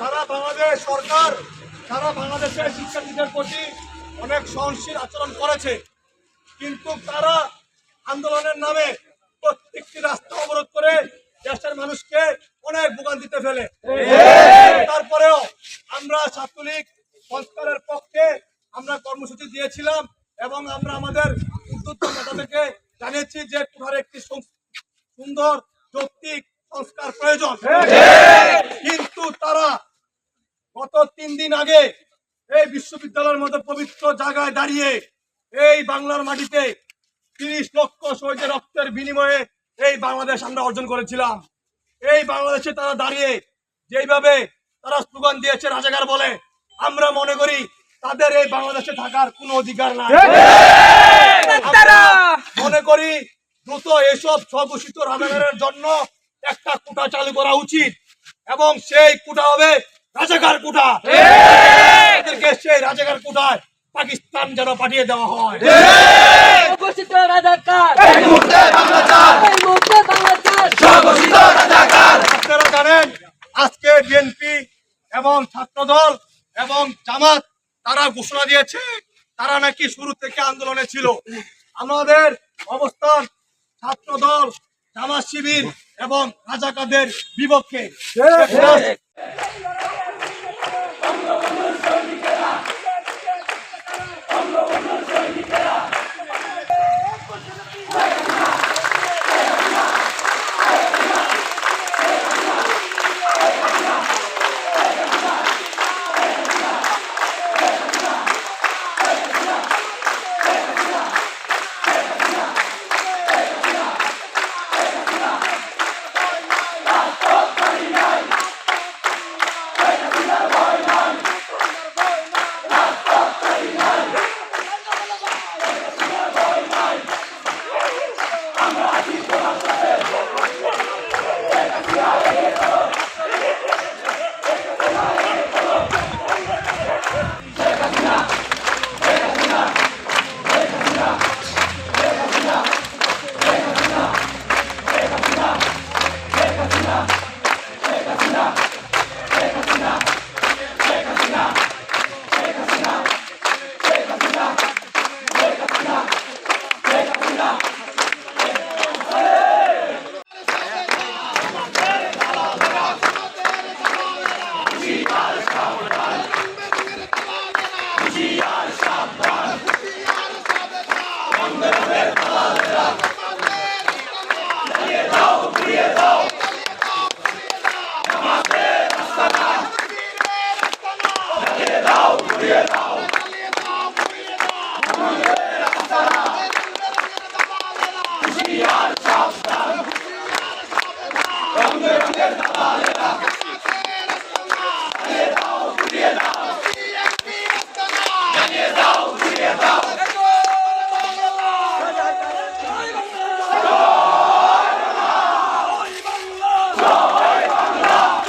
সারা বাংলাদেশ সরকার সারা বাংলাদেশের শিক্ষার্থীদের প্রতি অনেক সহনশীল আচরণ করেছে। কিন্তু তারা আন্দোলনের নামে প্রত্যেকটি রাস্তা অবরোধ করে দেশের মানুষকে অনেক ভোগান্তিতে ফেলে। তারপরেও আমরা ছাত্রলীগ সংস্কারের পক্ষে আমরা কর্মসূচি দিয়েছিলাম এবং আমরা আমাদের উদ্যোক্তা নেতাদেরকে জানিয়েছি যে কোথার একটি সুন্দর যৌক্তিক সংস্কার প্রয়োজন। কিন্তু তারা গত তিন দিন আগে এই বিশ্ববিদ্যালয়ের মতো পবিত্র জায়গায় দাঁড়িয়ে এই বাংলার মাটিতে তিরিশ লক্ষ শহীদের রক্তের বিনিময়ে এই বাংলাদেশ আমরা অর্জন করেছিলাম। এই বাংলাদেশে তারা দাঁড়িয়ে যেইভাবে তারা স্লোগান দিয়েছে রাজাকার বলে আমরা মনে করি তাদের এই বাংলাদেশে থাকার কোনো অধিকার নাই। মনে করি দ্রুত এসব স্বঘোষিত রাজাকারের জন্য একটা কোটা চালু করা উচিত এবং সেই কোটা হবে রাজাকার কোটা এদেরকে সেই রাজাকার কোটায় পাকিস্তান যেন পাঠিয়ে দেওয়া হয়। ঘোষিত রাজাকার। এই মুহূর্তে বাংলা এই মুহূর্তে বাংলাদেশ স্বঘোষিত রাজাকার। আপনারা জানেন আজকে বিএনপি এবং ছাত্রদল এবং জামাত তারা ঘোষণা দিয়েছে তারা নাকি শুরু থেকে আন্দোলনে ছিল। আমাদের অবস্থান ছাত্রদল জামাত শিবির এবং রাজাকারদের বিপক্ষে।